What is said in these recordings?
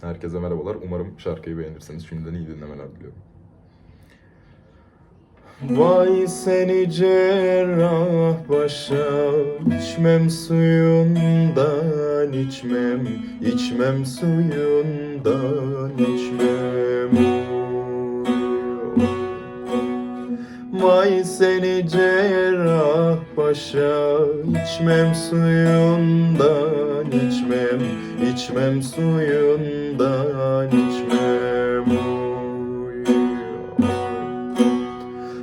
Herkese merhabalar. Umarım şarkıyı beğenirsiniz. Şimdiden iyi dinlemeler diliyorum. Vay seni cerrah başa içmem suyundan içmem içmem suyundan içmem Vay seni cerrah başa içmem suyundan içmem içmem suyundan içmem Oy.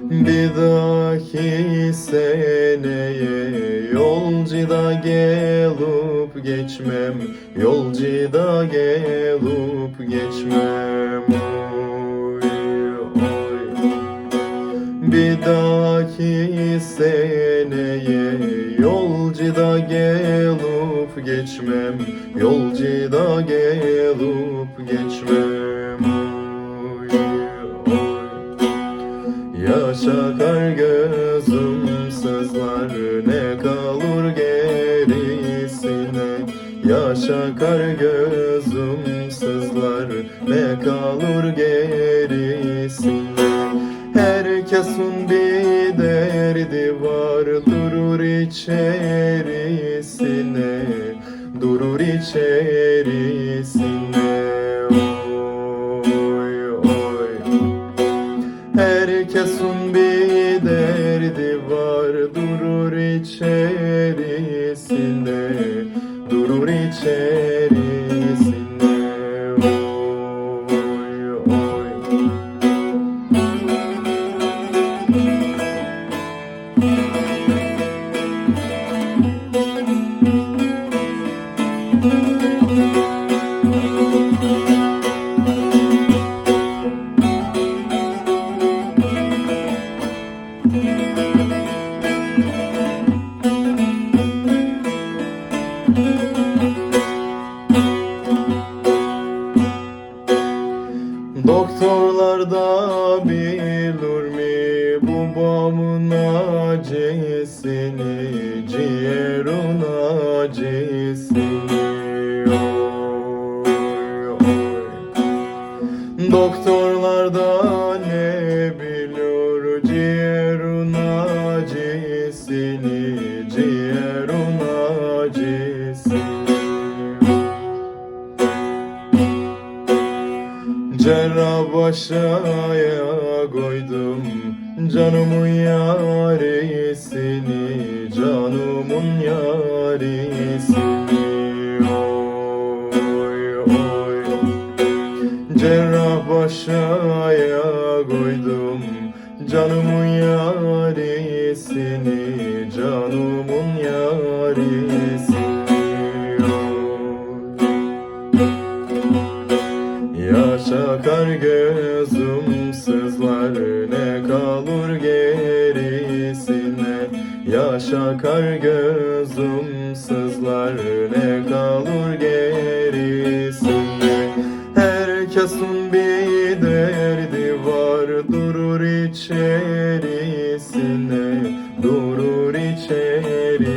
Bir dahaki seneye yolcuda gelup geçmem Yolcuda gelup geçmem Oy, oy. Bir dahaki seneye yolcuda gelup geçmem. Yolcuda gelup geçmem. Oy, oy. Gözüm sızlar ne kalır gerisine? Yaşa kar gözüm sızlar ne kalır gerisine? Herkesin bir derdi var durur içerisine Durur içerisine Oy oy. Herkesin bir derdi var durur içerisinde. Durur içerisinde Doktorlar da bilir mi babamın acısını Ciğerin acısını Oy, oy. Doktorlar da ne bilir ciğerin acısını Ciğerin Cerrah başaya koydum Canımın yarisini Canımın yarisini. Oy oy. Cerrah başaya koydum Canımın yarisini Canımın yarisini Oy. Yaşa kar gözüm sızlar ne kalır gerisine Yaşa kar gözüm sızlar ne kalır gerisine Herkesin bir derdi var durur içerisine Durur içerisine